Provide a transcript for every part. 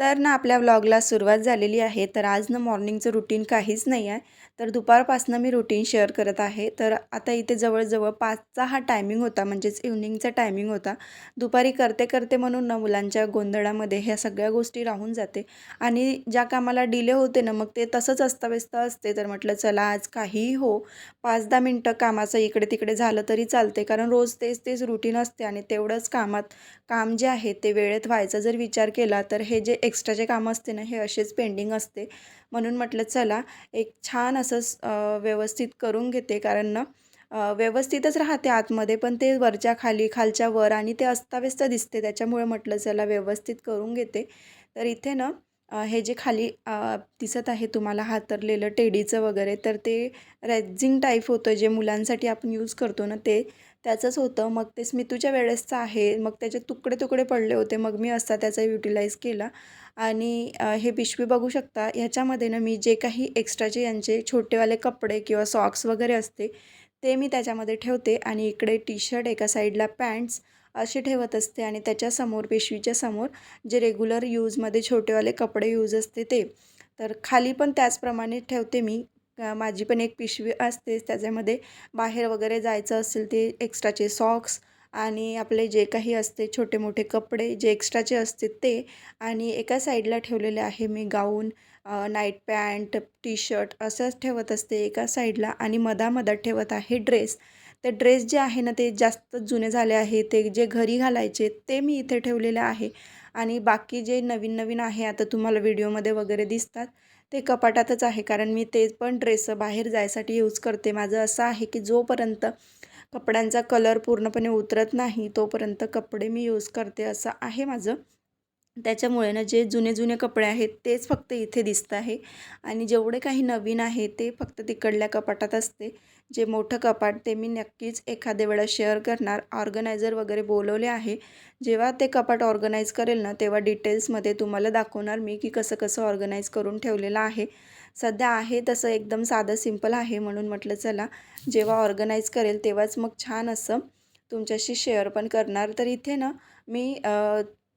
तर ना आपल्या व्लॉगला सुरुवात झालेली आहे. तर आज ना मॉर्निंगचं रुटीन काहीच नाही आहे. तर दुपारपासनं मी रुटीन शेअर करत आहे. तर आता इथे जवळजवळ पाचचा हा टायमिंग होता. म्हणजेच इव्हनिंगचा टायमिंग होता. दुपारी करते करते म्हणून ना मुलांच्या गोंधळामध्ये ह्या सगळ्या गोष्टी राहून जाते. आणि ज्या कामाला डिले होते ना मग ते तसंच अस्ताव्यस्त असते. तर म्हटलं चला आज काहीही हो. पाच दहा मिनटं कामाचं इकडे तिकडे झालं तरी चालते कारण रोज तेच तेच रुटीन असते आणि तेवढंच कामात काम जे आहे ते वेळेत व्हायचा जर विचार केला तर हे जे एक्स्ट्राचे काम असते ना हे असेच पेंडिंग असते. म्हणून म्हटलं चला एक छान असं व्यवस्थित करून घेते. कारण ना व्यवस्थितच राहते आतमध्ये पण ते वरच्या खाली खालच्या वर आणि ते अस्ताव्यस्त दिसते. त्याच्यामुळे म्हटलं चला व्यवस्थित करून घेते. तर इथे ना हे जे खाली दिसत आहे तुम्हाला हातरलेलं टेडीचं वगैरे तर ते रेझिंग टाईप होतं जे मुलांसाठी आपण यूज करतो ना ते त्याचंच होतं. मग ते स्मितूच्या वेळेसचं आहे. मग त्याचे तुकडे तुकडे पडले होते. मग मी असा त्याचा युटिलाईज केला. आणि हे पिशवी बघू शकता ह्याच्यामध्ये ना मी जे काही एक्स्ट्राचे यांचे छोटेवाले कपडे किंवा सॉक्स वगैरे असते ते मी त्याच्यामध्ये ठेवते. आणि इकडे टी शर्ट एका साईडला पॅन्ट्स असे ठेवत असते. आणि त्याच्यासमोर पिशवीच्या समोर जे रेग्युलर यूजमध्ये छोटेवाले कपडे यूज असते ते. तर खाली पण त्याचप्रमाणे ठेवते मी. माझी पण एक पिशवी असतेच त्याच्यामध्ये बाहेर वगैरे जायचं असेल ते एक्स्ट्राचे सॉक्स आणि आपले जे काही असते छोटे मोठे कपडे जे एक्स्ट्राचे असते ते आणि एका साईडला ठेवलेले आहे मी gown night pant T shirt असंच ठेवत असते एका साईडला आणि मधामधात ठेवत आहे ड्रेस ते ड्रेस जे आहे ना ते जास्त जुने झाले आहे ते जे घरी घालायचे ते मी इथे ठेवलेले आहे आणि बाकी जे नवीन नवीन आहे आता तुम्हाला व्हिडिओमध्ये वगैरे दिसतात ते कपाटातच आहे. कारण मी ते पण ड्रेस बाहेर जायसाठी यूज करते. माझं असं आहे की जोपर्यंत कपड्यांचा कलर पूर्णपणे उतरत नाही तोपर्यंत कपडे मी यूज करते असं आहे माझं. त्याच्यामुळे ना जे जुने जुने कपडे आहेत तेच फक्त इथे दिसत आहे. आणि जेवढे काही नवीन आहे ते फक्त तिकडल्या कपाटात असते. जे मोठं कपाट ते मी नक्कीच एखाद्या वेळा शेअर करणार ऑर्गनायझर वगैरे बोलवले आहे. जेव्हा ते कपाट ऑर्गनाईज करेल ना तेव्हा डिटेल्समध्ये तुम्हाला दाखवणार मी की कसं कसं ऑर्गनाईज करून ठेवलेलं आहे. सध्या आहे तसं एकदम साधं सिंपल आहे म्हणून म्हटलं चला जेव्हा ऑर्गनाईज करेल तेव्हाच मग छान असं तुमच्याशी शेअर पण करणार. तर इथे ना मी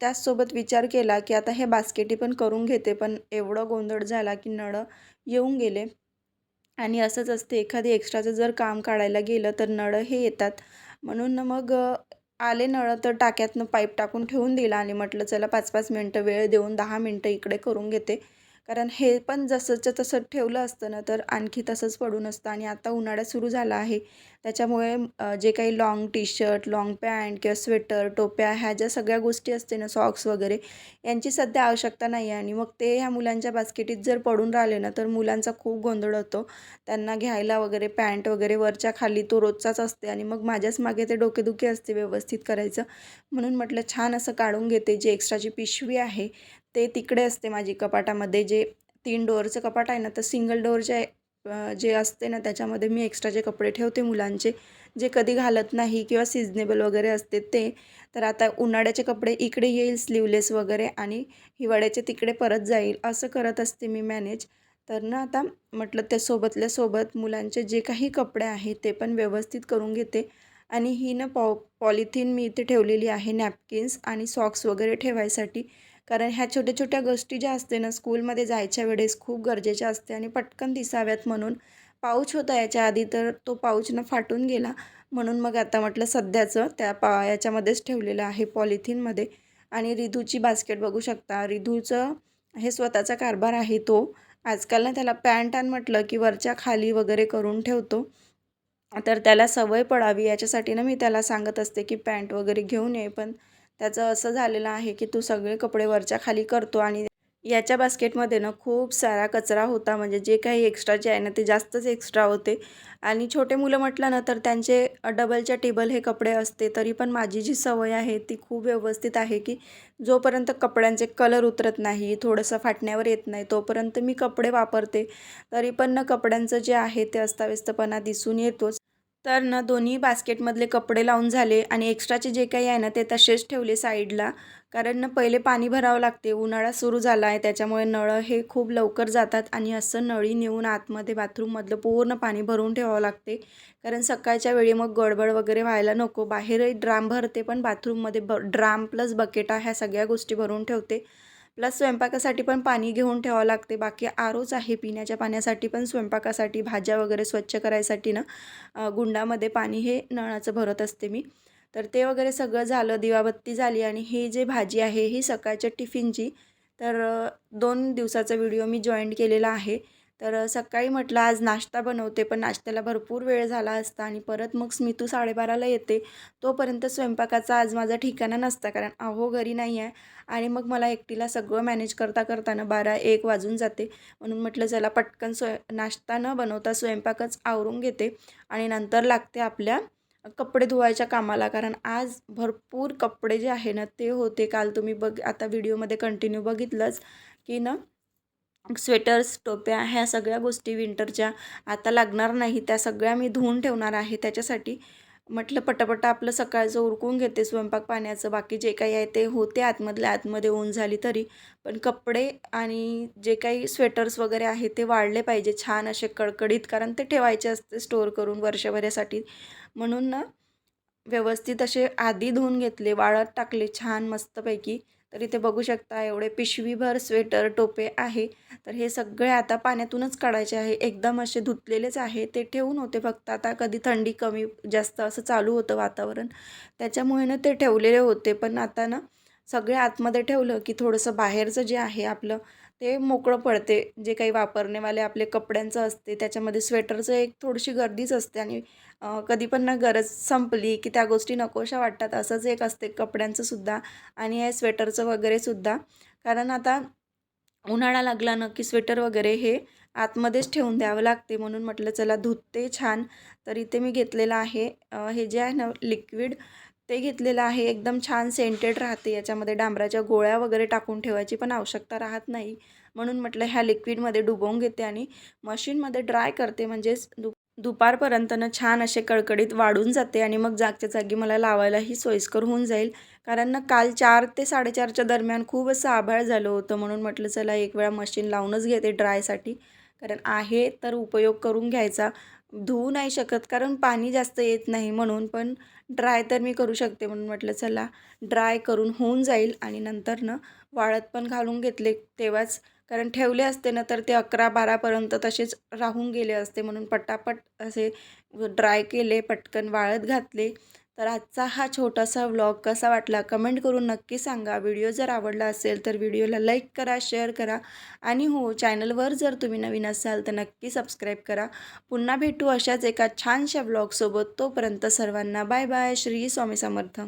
त्याचसोबत विचार केला की आता हे बास्केटी पण करून घेते पण एवढं गोंधळ झाला की नळं येऊन गेले. आणि असंच असते एखादी एक्स्ट्राचं जर काम काढायला गेलं तर नळं हे येतात. म्हणून मग आले नळ तर टाक्यातनं पाईप टाकून ठेवून दिला आणि म्हटलं चला पाच पाच मिनटं वेळ देऊन दहा मिनटं इकडे करून घेते. कारण हे पण जसंच्या तसं ठेवलं असतं ना तर आणखी तसंच पडून असतं आणि आता उन्हाळा सुरू झाला आहे. त्याच्यामुळे जे काही long T shirt long pant किंवा स्वेटर टोप्या ह्या ज्या सगळ्या गोष्टी असते ना सॉक्स वगैरे यांची सध्या आवश्यकता नाही आहे आणि मग ते ह्या मुलांच्या बास्केटीत जर पडून राहिले ना तर मुलांचा खूप गोंधळ होतो. त्यांना घ्यायला वगैरे पॅन्ट वगैरे वरच्या खाली तो रोजचाच असते आणि मग माझ्याच मागे ते डोकेदुखी असते व्यवस्थित करायचं. म्हणून म्हटलं छान असं काढून घेते जे एक्स्ट्राची पिशवी आहे. ते तिकडे असते माझी कपाटामध्ये जे तीन डोअरचं कपाट आहे ना तर सिंगल डोअरचे जे असते ना त्याच्यामध्ये मी एक्स्ट्राचे कपडे ठेवते मुलांचे जे कधी घालत नाही किंवा सिजनेबल वगैरे असते ते तर आता उन्हाळ्याचे कपडे इकडे येईल स्लीवलेस वगैरे आणि हिवाळ्याचे तिकडे परत जाईल असं करत असते मी मॅनेज तर ना आता म्हटलं त्या सोबतल्या सोबत मुलांचे जे काही कपडे आहेत ते पण व्यवस्थित करून घेते. आणि ही ना पॉ पॉलिथिन मी इथे ठेवलेली आहे नॅपकिन्स आणि सॉक्स वगैरे ठेवायसाठी. कारण ह्या छोट्या छोट्या गोष्टी ज्या असते ना स्कूलमध्ये जायच्या वेळेस खूप गरजेच्या असते आणि पटकन दिसाव्यात म्हणून. पाऊच होता याच्या आधी तर तो पाऊचनं फाटून गेला. म्हणून मग आता म्हटलं सध्याचं त्या पा याच्यामध्येच ठेवलेलं आहे पॉलिथिनमध्ये. आणि रिधूची बास्केट बघू शकता. रिधूचं हे स्वतःचा कारभार आहे तो. आजकाल ना त्याला पॅन्ट आण म्हटलं की वरच्या खाली वगैरे करून ठेवतो. तर त्याला सवय पडावी. याच्यासाठी ना मी त्याला सांगत असते की पॅन्ट वगैरे घेऊन ये. पण त्याचं असं झालेलं आहे की तू सगळे कपडे वरच्या खाली करतो आणि याच्या बास्केटमध्ये ना खूप सारा कचरा होता. म्हणजे जे काही एक्स्ट्राचे आहे ना ते जास्तच एक्स्ट्रा होते. आणि छोटे मुलं म्हटलं ना तर त्यांचे डबलच्या टेबल हे कपडे असते तरी पण माझी जी सवय आहे ती खूप व्यवस्थित आहे की जोपर्यंत कपड्यांचे कलर उतरत नाही थोडंसं फाटण्यावर येत नाही तोपर्यंत मी कपडे वापरते. तरी पण ना कपड्यांचं जे आहे ते अस्ताव्यस्तपणा दिसून येतोच. तर ना दोन्ही बास्केटमधले कपडे लावून झाले आणि एक्स्ट्राचे जे काही आहे ना ते तसेच ठेवले साईडला. कारण ना पहिले पाणी भरावं लागते उन्हाळा सुरू झाला आहे त्याच्यामुळे नळं हे खूप लवकर जातात आणि असं नळी नेऊन आतमध्ये बाथरूममधलं पूर्ण पाणी भरून ठेवावं लागते. कारण सकाळच्या वेळी मग गडबड वगैरे व्हायला नको बाहेरही ड्राम भरते पण बाथरूममध्ये ब ड्राम प्लस बकेटा ह्या सगळ्या गोष्टी भरून ठेवते. प्लस स्वयंपाकासाठी पण पाणी घेऊन ठेवावं लागते. बाकी आरोच आहे पिण्याच्या पाण्यासाठी पण स्वयंपाकासाठी भाज्या वगैरे स्वच्छ करायसाठी ना गुंडामध्ये पाणी हे नळाचं भरत असते मी. तर ते वगैरे सगळं झालं दिवाबत्ती झाली आणि ही जे भाजी आहे ही सकाळच्या टिफिनची. तर दोन दिवसाचा व्हिडिओ मी जॉईंट केलेला आहे. तर सकाळी म्हटलं आज नाश्ता बनवते. पण नाश्त्याला भरपूर वेळ झाला असता आणि परत मग स्मितू साडेबाराला येते. तोपर्यंत स्वयंपाकाचा आज माझा ठिकाणा नसता कारण अहो घरी नाही आहे आणि मग मला एकटीला सगळं मॅनेज करता करताना बारा एक वाजून जाते. म्हणून म्हटलं चला पटकन स्वय नाश्ता न बनवता स्वयंपाकच आवरून घेते आणि नंतर लागते आपल्या कपडे धुवायच्या कामाला. कारण आज भरपूर कपडे जे आहे ना ते होते. काल तुम्ही बघ आता व्हिडिओमध्ये कंटिन्यू बघितलंच की ना स्वेटर्स टोप्या ह्या सगळ्या गोष्टी विंटरच्या आता लागणार नाही. त्या सगळ्या मी धुवून ठेवणार आहे. त्याच्यासाठी म्हटलं पटापट आपलं सकाळचं उरकून घेते स्वयंपाक पाण्याचं. बाकी जे काही आहे ते होते. आतमधल्या आतमध्ये ऊन झाली तरी. पण कपडे आणि जे काही स्वेटर्स वगैरे आहे ते वाढले पाहिजे छान असे कडकडीत कारण ते ठेवायचे असते स्टोअर करून वर्षभरासाठी. म्हणून ना व्यवस्थित असे आधी धुवून घेतले वाळत टाकले छान मस्तपैकी. तर इथे बघू शकता एवढे पिशवीभर स्वेटर टोपे आहे. तर हे सगळे आता पाण्यातूनच काढायचे आहे. एकदम असे धुतलेलेच आहे. ते ठेवून होते फक्त. आता कधी थंडी कमी जास्त असं चालू होतं वातावरण. त्याच्यामुळे ना ते ठेवलेले होते. पण आता ना सगळे आतमध्ये ठेवलं की थोडंसं बाहेरचं जे आहे आपलं ते मोकळं पडते. जे काही वापरणेवाले आपले कपड्यांचं असते त्याच्यामध्ये स्वेटरचं एक थोडीशी गर्दीच असते आणि कधी पण ना गरज संपली की त्या गोष्टी नकोशा वाटतात. असंच एक असते कपड्यांचं सुद्धा आणि हे स्वेटरचं वगैरे सुद्धा. कारण आता उन्हाळा लागला ना की स्वेटर वगैरे हे आतमध्येच ठेवून द्यावं लागते. म्हणून म्हटलं चला धुते छान. तर इथे मी घेतलेलं आहे हे जे आहे ना लिक्विड ते घेतलेलं आहे. एकदम छान सेंटेड राहते. याच्यामध्ये डांबराच्या गोळ्या वगैरे टाकून ठेवायची पण आवश्यकता राहत नाही. म्हणून म्हटलं ह्या लिक्विडमध्ये डुबवून घेते आणि मशीनमध्ये ड्राय करते. म्हणजेच दु दुपारपर्यंत ना छान असे कडकडीत वाढून जाते आणि मग जागच्या जागी मला लावायलाही सोयीस्कर होऊन जाईल. कारण ना काल चार ते साडेचारच्या दरम्यान खूप असं आभाळ झालं होतं. म्हणून म्हटलं चला एक वेळा मशीन लावूनच घेते ड्रायसाठी. कारण आहे तर उपयोग करून घ्यायचा. धुवू नाही शकत कारण पाणी जास्त येत नाही म्हणून. पण ड्राय तर मी करू शकते म्हणून म्हटलं चला ड्राय करून होऊन जाईल आणि नंतर ना वाळत पण घालून घेतले तेव्हाच. कारण ठेवले असते ना तर ते अकरा बारापर्यंत तसेच राहून गेले असते म्हणून पटापट असे ड्राय केले पटकन वाळत घातले. तर आजचा हा छोटासा व्लॉग कसा वाटला कमेंट करून नक्की सांगा. व्हिडिओ जर आवडला असेल तर व्हिडिओला लाईक करा शेअर करा आणि हो चॅनलवर जर तुम्ही नवीन असाल तर नक्की सबस्क्राईब करा. पुन्हा भेटू अशाच एका छानशा व्लॉगसोबत तोपर्यंत सर्वांना बाय बाय श्री स्वामी समर्थ.